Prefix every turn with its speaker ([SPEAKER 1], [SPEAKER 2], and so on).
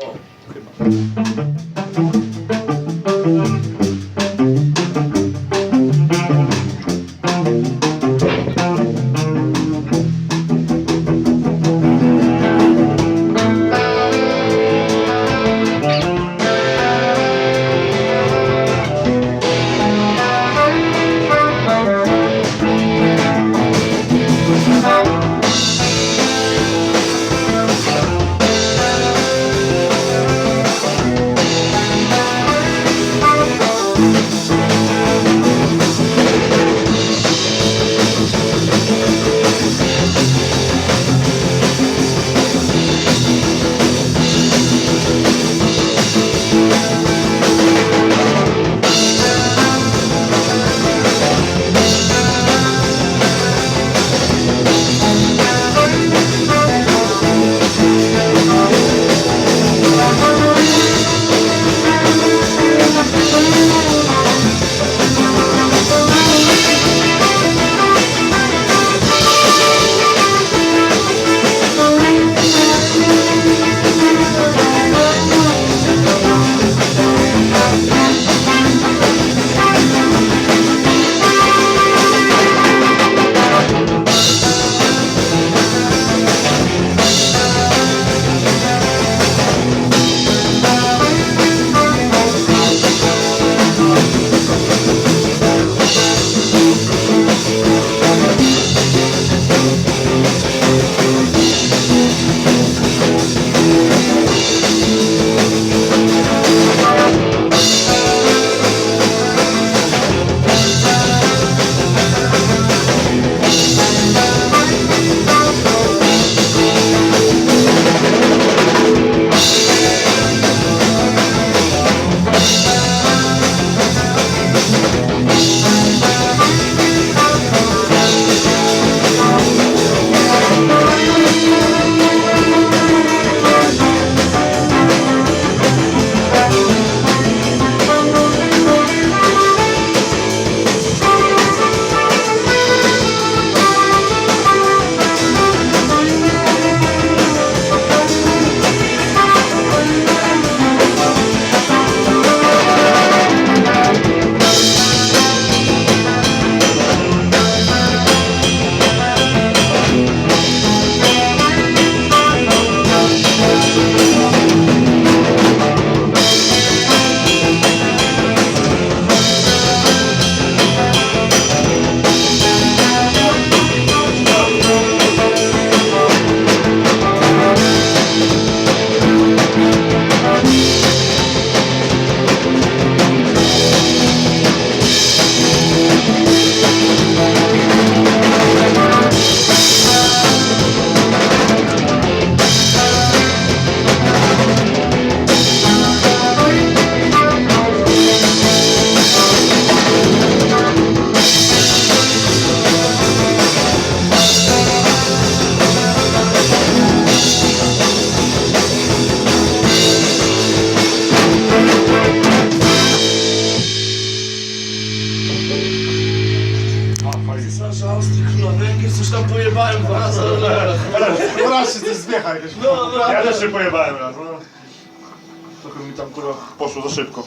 [SPEAKER 1] O, chyba.
[SPEAKER 2] Tam pojebałem dwa razy.
[SPEAKER 3] No raz się coś zbiega jakaś.
[SPEAKER 2] No, no,
[SPEAKER 3] ja
[SPEAKER 2] no.
[SPEAKER 3] też się pojebałem raz. No. Trochę mi tam kurwa poszło za szybko.